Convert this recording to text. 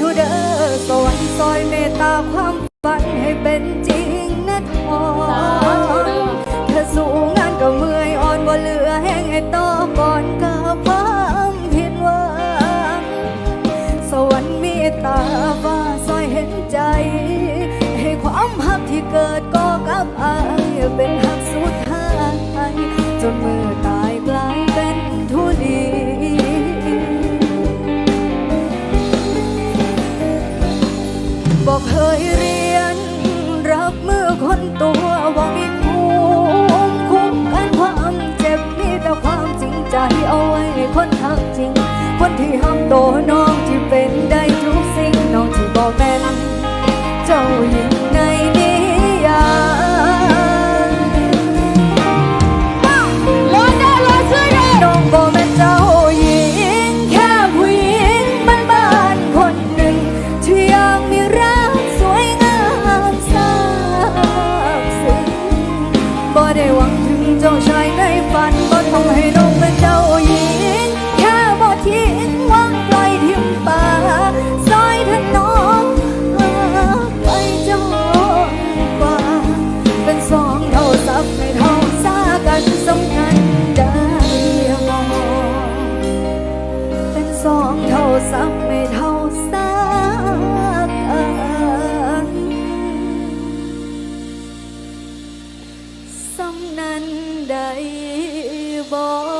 ธุเด้อสวรรค์ซอยเมตตาความฝันให้เป็นจริงนะทองเธอสู้งานก็เมื่อยอ่อนบ่เหลือแห้งไอ้ต่อก่อนก็ความผิดหวังสวรรค์มีตาฟ้าซอยเห็นใจ ให้ความหักที่เกิด เคยเรียน รับมือคนตัวว่ามีภูมิคุ้มกันความเจ็บมีแต่ความจริงใจเอาไว้คนทักจริง คนที่ห้ามโตน้อ จ้าชายในฝันบ่ต้องให้น้องเป็นเจ้าหญิง แค่บ่ทิ้งวางปล่อยทิ้งป่าซอยถนนไปจนกว่า เป็นสองเท่าสับให้เท่าซากันสำคัญได้มองเป็นสองเท่าสับไม่เท่า นั้นได้บอก